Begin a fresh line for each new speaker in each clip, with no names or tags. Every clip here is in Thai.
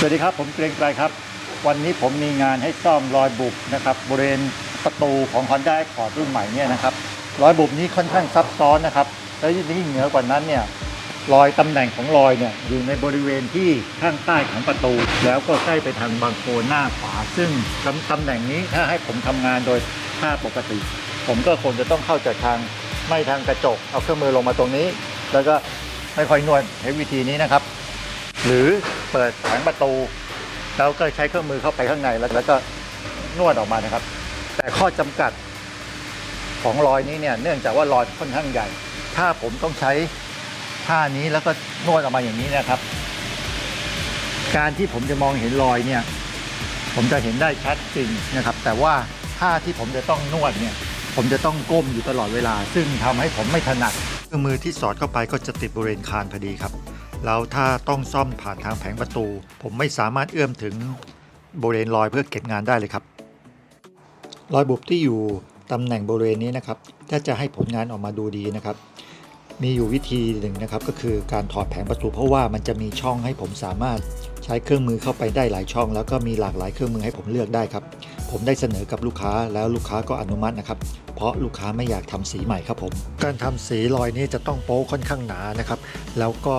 สวัสดีครับ ผมเกรงไกรครับ วันนี้ผมมีงานให้ซ่อมรอยบุบนะครับบริเวณประตูของ Honda Accord รุ่นใหม่เนี่ยนะครับรอยบุบนี้ค่อนข้างซับซ้อนนะครับ แล้วยิ่งเหนือกว่านั้นเนี่ยรอยตำแหน่งของรอยเนี่ยอยู่ในบริเวณที่ข้างใต้ของประตู แล้วก็ใกล้ไปทางบางโคนหน้าขวา ซึ่งตำตำแหน่งนี้ถ้าให้ผมทำงานโดยท่าปกติ ผมก็คงจะต้องเข้าจากทางไม่ทางกระจก เอาเครื่องมือลงมาตรงนี้ แล้วก็ไม่ค่อยนวดใช้วิธีนี้นะครับ หรือ เปิดแผงประตู แล้วก็ใช้เครื่องมือเข้าไปข้างในแล้วแล้วก็นวดออกมานะครับ แต่ข้อจำกัดของรอยนี้เนี่ยเนื่องจากว่ารอยค่อนข้างใหญ่ ถ้าผมต้องใช้ท่านี้แล้วก็นวดออกมาอย่างนี้นะครับ การที่ผมจะมองเห็นรอยเนี่ยผมจะเห็นได้ชัดจริงนะครับ แต่ว่าท่าที่ผมจะต้องนวดเนี่ยผมจะต้องก้มอยู่ตลอดเวลา ซึ่งทำให้ผมไม่ถนัดเครื่องมือที่สอดเข้าไปก็จะติดบริเวณคานพอดีครับ แล้วถ้าต้องซ่อมผ่านทางแผงประตู ผมไม่สามารถเอื้อมถึงบริเวณรอยเพื่อเก็บงานได้เลยครับ รอยบุบที่อยู่ตำแหน่งบริเวณนี้นะครับถ้าจะให้ผลงานออกมาดูดีนะครับ มีอยู่วิธีหนึ่งนะครับ ก็คือการถอดแผงประตูเพราะว่ามันจะมีช่องให้ผมสามารถใช้เครื่องมือเข้าไปได้หลายช่อง แล้วก็มีหลากหลายเครื่องมือให้ผมเลือกได้ครับ ผมได้เสนอกับลูกค้าแล้วลูกค้าก็อนุมัตินะครับ เพราะลูกค้าไม่อยากทำสีใหม่ครับผม การทำสีรอยนี้จะต้องโป๊ค่อนข้างหนานะครับ แล้วก็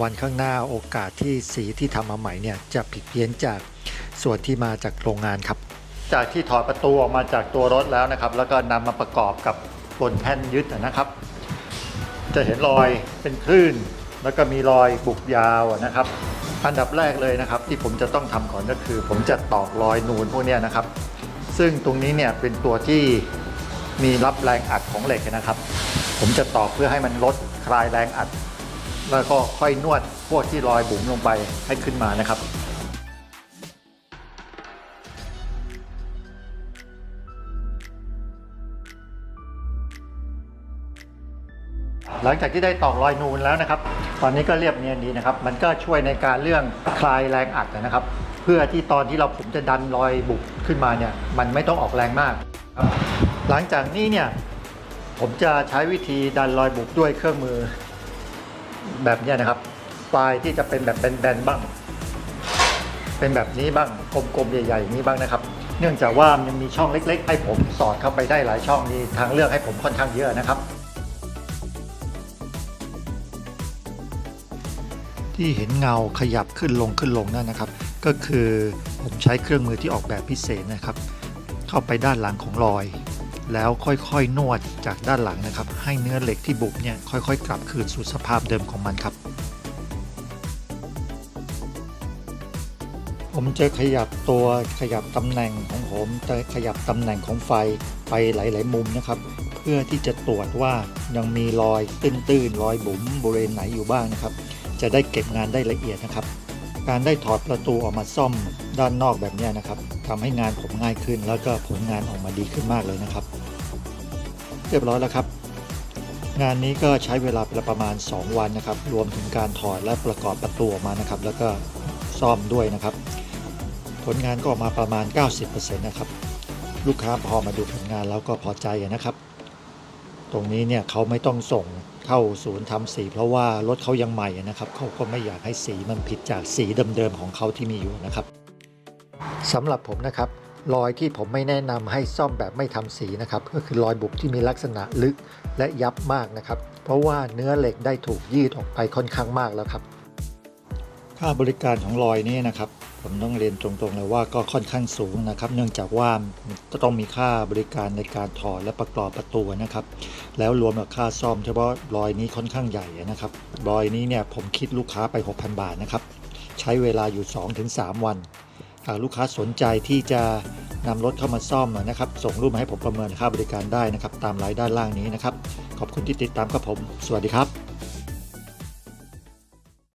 วันข้างหน้าโอกาสที่สีที่ทำมาใหม่เนี่ยจะผิดเพี้ยนจากส่วนที่มาจากโรงงานครับ จากที่ถอดประตูออกมาจากตัวรถแล้วนะครับ แล้วก็นำมาประกอบกับบนแท่นยึดนะครับ จะเห็นรอยเป็นคลื่น แล้วก็มีรอยบุกยาวนะครับ อันดับแรกเลยนะครับ ที่ผมจะต้องทำก่อนก็คือ ผมจะตอกรอยนูนพวกนี้นะครับ ซึ่งตรงนี้เนี่ยเป็นตัวที่มีรับแรงอัดของเหล็กนะครับ ผมจะตอกเพื่อให้มันลดคลายแรงอัด แล้วก็ค่อยนวดพวกที่รอยบุ๋มลงไปให้ขึ้นมานะครับ หลังจากที่ได้ตอกรอยนูนแล้วนะครับ ตอนนี้ก็เรียบเนียนดีนะครับ มันก็ช่วยในการเรื่องคลายแรงอัดนะครับ เพื่อที่ตอนที่เราผมจะดันรอยบุกขึ้นมาเนี่ย มันไม่ต้องออกแรงมากครับหลังจากนี้เนี่ย ผมจะใช้วิธีดันรอยบุกด้วยเครื่องมือ แบบนี้นะครับ ปลายที่จะเป็นแบบแบนๆบ้าง เป็นแบบนี้บ้าง กลมๆ ใหญ่ๆอย่างนี้บ้างนะครับ เนื่องจากว่ามันมีช่องเล็ก ๆ ให้ผมสอดเข้าไปได้หลายช่องมีทางเลือกให้ผมค่อนข้างเยอะนะครับ ที่เห็นเงาขยับขึ้นลงขึ้นลงนั่นนะครับ ก็คือผมใช้เครื่องมือที่ออกแบบพิเศษนะครับ เข้าไปด้านหลังของรอย แล้วค่อยๆนวดจากด้านหลังนะครับ ให้เนื้อเหล็กที่บุบเนี่ยค่อยๆ กลับคืนสู่สภาพเดิมของมันครับ ผมจะขยับตัวขยับตำแหน่งของผมจะขยับตำแหน่งของไฟไปหลาย ๆ มุมนะครับเพื่อที่จะตรวจว่ายังมีรอยตื้นๆรอยบุ๋มบริเวณไหนอยู่บ้างนะครับ จะได้เก็บงานได้ละเอียดนะครับ การได้ถอดประตูออกมาซ่อมด้านนอกแบบนี้นะครับทำให้งานผมง่ายขึ้น แล้วก็ผลงานออกมาดีขึ้นมากเลยนะครับ เรียบร้อยแล้วครับ งานนี้ก็ใช้เวลาประมาณ 2 วันนะครับ รวมถึงการถอดและประกอบประตูออกมานะครับ แล้วก็ซ่อมด้วยนะครับ ผลงานก็ออกมาประมาณ 90%นะครับลูกค้าพอมาดูผลงานแล้วก็พอใจนะครับ ตรงนี้เนี่ยเขาไม่ต้องส่งเข้าศูนย์ทำสี เพราะว่ารถเขายังใหม่นะครับเขาก็ไม่อยากให้สีมันผิดจากสีเดิมๆของเขาที่มีอยู่นะครับสำหรับผมนะครับรอยที่ผมไม่แนะนำให้ซ่อมแบบไม่ทำสีนะครับก็คือรอยบุบที่มีลักษณะลึกและยับมากนะครับ เพราะว่าเนื้อเหล็กได้ถูกยืดออกไปค่อนข้างมากแล้วครับ ค่าบริการของรอยนี้นะครับ ผมต้องเรียนตรงๆเลยว่าก็ค่อนข้างสูงนะครับ เนื่องจากว่าก็ต้องมีค่าบริการในการถอดและประกอบประตูนะครับ แล้วรวมกับค่าซ่อมเฉพาะรอยนี้ค่อนข้างใหญ่นะครับ รอยนี้เนี่ยผมคิดลูกค้าไป 6,000 บาทนะครับ ใช้เวลาอยู่ 2-3 วันหากลูกค้าสนใจที่จะนำรถเข้ามาซ่อมนะครับ ส่งรูปมาให้ผมประเมินค่าบริการได้นะครับ ตามรายด้านล่างนี้นะครับ ขอบคุณที่ติดตามครับผม สวัสดีครับ